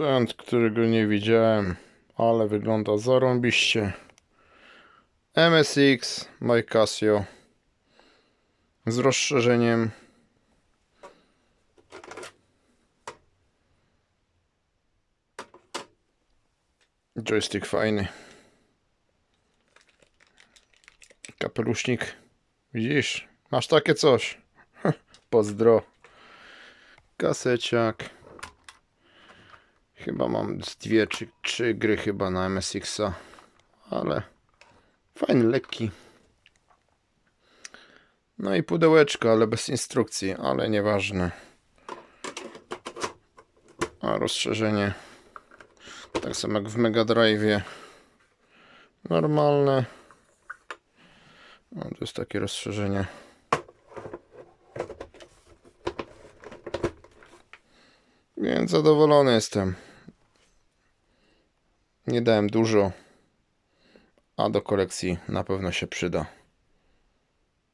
Sprzęt, którego nie widziałem, ale wygląda zarąbiście. MSX My Casio z rozszerzeniem. Joystick fajny. Kapelusznik. Widzisz? Masz takie coś. Pozdro. Kaseciak. Chyba mam dwie czy trzy gry chyba na MSX-a. Ale fajny, lekki. No i pudełeczko, ale bez instrukcji, ale nieważne. A rozszerzenie. Tak samo jak w Mega Drive'ie. Normalne. No, to jest takie rozszerzenie. Więc zadowolony jestem. Nie dałem dużo, a do kolekcji na pewno się przyda.